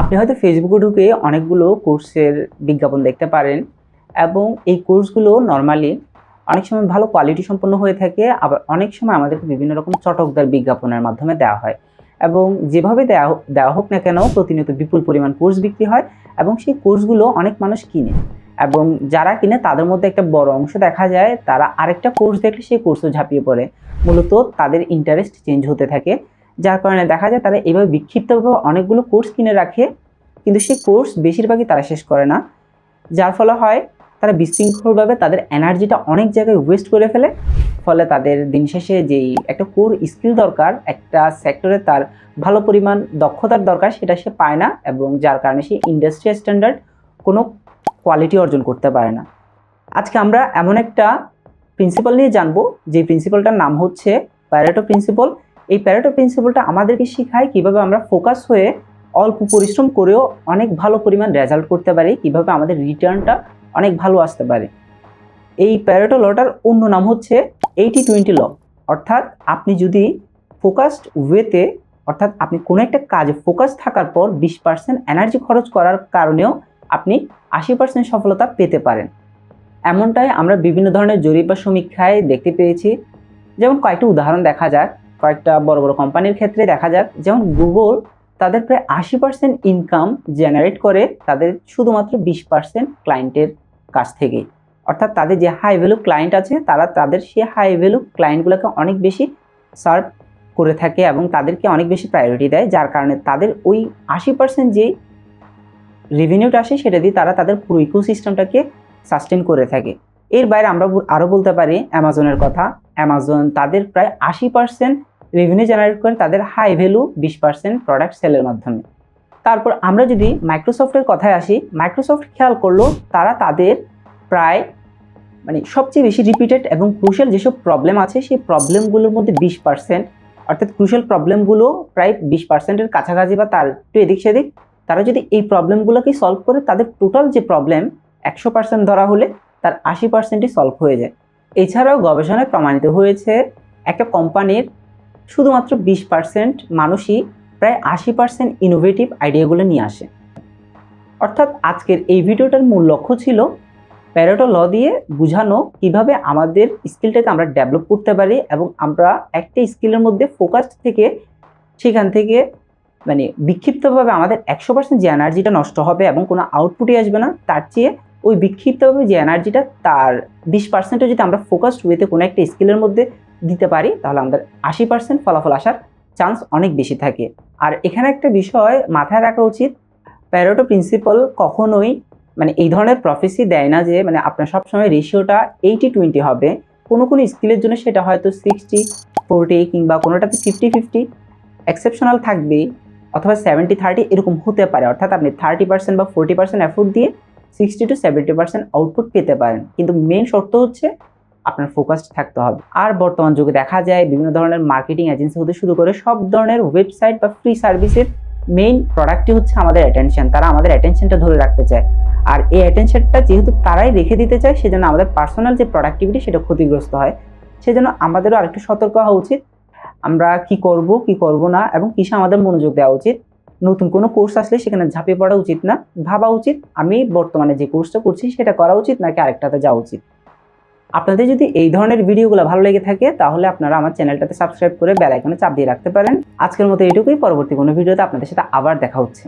আপনি হয়তো ফেসবুকে ঢুকে অনেকগুলো কোর্সের বিজ্ঞাপন দেখতে পারেন এবং এই কোর্সগুলো নর্মালি অনেক সময় ভালো কোয়ালিটি সম্পন্ন হয়ে থাকে, আবার অনেক সময় আমাদেরকে বিভিন্ন রকম চটকদার বিজ্ঞাপনের মাধ্যমে দেওয়া হয় এবং যেভাবে দেওয়া দেওয়া হোক না কেন প্রতিনিয়ত বিপুল পরিমাণ কোর্স বিক্রি হয় এবং সেই কোর্সগুলো অনেক মানুষ কিনে এবং যারা কিনে তাদের মধ্যে একটা বড় অংশ দেখা যায়, তারা আরেকটা কোর্স দেখলে সেই কোর্সও ঝাঁপিয়ে পড়ে। মূলত তাদের ইন্টারেস্ট চেঞ্জ হতে থাকে। যার কারণে দেখা যায় তারা এভাবে বিক্ষিপ্তভাবে অনেকগুলো কোর্স কিনে রাখে, কিন্তু সেই কোর্স বেশিরভাগই তারা শেষ করে না। যার ফলে হয়, তারা বিশৃঙ্খলভাবে তাদের এনার্জিটা অনেক জায়গায় ওয়েস্ট করে ফেলে, ফলে তাদের দিন শেষে যেই একটা কোর স্কিল দরকার, একটা সেক্টরে তার ভালো পরিমাণ দক্ষতার দরকার সেটা সে পায় না এবং যার কারণে সে ইন্ডাস্ট্রি স্ট্যান্ডার্ড কোনো কোয়ালিটি অর্জন করতে পারে না। আজকে আমরা এমন একটা প্রিন্সিপাল নিয়ে জানব, যে প্রিন্সিপালটার নাম হচ্ছে প্যারেটো প্রিন্সিপাল এই প্যারেটো প্রিন্সিপালটা আমাদেরকে শেখায় কীভাবে আমরা ফোকাস হয়ে অল্প পরিশ্রম করেও অনেক ভালো পরিমাণ রেজাল্ট করতে পারি, কীভাবে আমাদের রিটার্নটা অনেক ভালো আসতে পারে। এই প্যারেটো লটার অন্য নাম হচ্ছে এইটি টোয়েন্টি ল অর্থাৎ আপনি যদি ফোকাসড ওয়েতে অর্থাৎ আপনি কোনো একটা কাজে ফোকাস থাকার পর বিশ পার্সেন্ট এনার্জি খরচ করার কারণেও আপনি আশি পার্সেন্ট সফলতা পেতে পারেন। এমনটাই আমরা বিভিন্ন ধরনের জরিপ বা সমীক্ষায় দেখতে পেয়েছি। যেমন কয়েকটি উদাহরণ দেখা যাক। কয়েকটা বড় বড় কোম্পানির ক্ষেত্রে দেখা যাক। যেমন গুগল তাদের প্রায় আশি পার্সেন্ট ইনকাম জেনারেট করে তাদের শুধুমাত্র বিশ পার্সেন্ট ক্লায়েন্টের কাছ থেকে অর্থাৎ তাদের যে হাই ভ্যালু ক্লায়েন্ট আছে, তারা তাদের সেই হাই ভ্যালু ক্লায়েন্টগুলোকে অনেক বেশি সার্ভ করে থাকে এবং তাদেরকে অনেক বেশি প্রায়োরিটি দেয়, যার কারণে তাদের ওই আশি পার্সেন্ট যেই রেভিনিউটা আসে, সেটা দিয়ে তারা তাদের পুরো ইকোসিস্টেমটাকে সাস্টেন করে থাকে। এর বাইরে আমরা আরও বলতে পারি অ্যামাজনের কথা। অ্যামাজন তাদের প্রায় আশি পার্সেন্ট রেভিনিউ জেনারেট করেন তাদের হাই ভ্যালু বিশ পার্সেন্ট প্রোডাক্ট সেলের মাধ্যমে। তারপর আমরা যদি মাইক্রোসফটের কথায় আসি মাইক্রোসফট খেয়াল করল তারা তাদের প্রায় মানে সবচেয়ে বেশি রিপিটেড এবং ক্রুশাল যেসব প্রবলেম আছে, সেই প্রবলেমগুলোর মধ্যে বিশ পার্সেন্ট অর্থাৎ ক্রুশাল প্রবলেমগুলো প্রায় বিশ পার্সেন্টের কাছাকাছি বা তার একটু এদিক সেদিক, তারা যদি এই প্রবলেমগুলোকে সলভ করে, তাদের টোটাল যে প্রবলেম একশো পার্সেন্ট ধরা হলে তার আশি পার্সেন্টই সলভ হয়ে যায়। এছাড়াও গবেষণায় প্রমাণিত হয়েছে, একটা কোম্পানির শুধুমাত্র বিশ পার্সেন্ট মানুষই প্রায় আশি পার্সেন্ট ইনোভেটিভ আইডিয়াগুলো নিয়ে আসে। অর্থাৎ আজকের এই ভিডিওটার মূল লক্ষ্য ছিল প্যারেটো ল দিয়ে বোঝানো কীভাবে আমাদের স্কিলটাকে আমরা ডেভেলপ করতে পারি এবং আমরা একটা স্কিলের মধ্যে ফোকাসড থেকে সেখান থেকে মানে বিক্ষিপ্তভাবে আমাদের একশো পার্সেন্ট যে এনার্জিটা নষ্ট হবে এবং কোনো আউটপুটই আসবে না, তার চেয়ে ওই বিক্ষিপ্তভাবে যে এনার্জিটা তার বিশ পার্সেন্টে যদি আমরা ফোকাসড ওয়েতে কোনো একটা স্কিলের মধ্যে দিতে পারি, তাহলে আমাদের আশি পার্সেন্ট ফলাফল আসার চান্স অনেক বেশি থাকে। আর এখানে একটা বিষয় মাথায় রাখা উচিত প্যারোটো প্রিন্সিপাল কখনোই মানে এই ধরনের প্রফেসি দেয় না যে মানে আপনার সবসময় রেশিওটা এইটি টোয়েন্টি হবে। কোনো কোনো স্কিলের জন্য সেটা হয়তো সিক্সটি ফোরটি কিংবা কোনোটাতে ফিফটি ফিফটি এক্সেপশনাল থাকবে অথবা সেভেন্টি থার্টি এরকম হতে পারে। অর্থাৎ আপনি থার্টি পার্সেন্ট বা ফোরটি পার্সেন্ট এফোর্ট দিয়ে sixty to seventy percent output পেতে পারেন। কিন্তু মেন শর্ত হচ্ছে আপনার ফোকাসড থাকতে হবে। আর বর্তমান যুগে দেখা যায় বিভিন্ন ধরনের মার্কেটিং এজেন্সি হতে শুরু করে সব ধরনের ওয়েবসাইট বা ফ্রি সার্ভিসের মেইন প্রোডাক্টই হচ্ছে আমাদের অ্যাটেনশন তারা আমাদের অ্যাটেনশনটা ধরে রাখতে চায়। আর এই অ্যাটেনশনটা যেহেতু তারাই রেখে দিতে চায়, সেজন্য আমাদের পার্সোনাল যে প্রোডাক্টিভিটি সেটা ক্ষতিগ্রস্ত হয়। সেজন্য আমাদেরও আরেকটু সতর্ক হওয়া উচিত। আমরা কি করব কি করব না এবং কিসে আমাদের মনোযোগ দেওয়া উচিত? নতুন কোনো কোর্স আসলে সেখানে ঝাঁপিয়ে পড়া উচিত না। ভাবা উচিত, আমি বর্তমানে যে কোর্সটা করছি সেটা করা উচিত নাকি আরেকটাতে যাওয়া উচিত? আপনাদের যদি এই ধরনের ভিডিওগুলো ভালো লেগে থাকে, তাহলে আপনারা আমার চ্যানেলটাতে সাবস্ক্রাইব করে বেল আইকনে চাপ দিয়ে রাখতে পারেন। আজকের মতো এইটুকুই, পরবর্তী কোনো ভিডিওতে আপনাদের সাথে আবার দেখা হচ্ছে।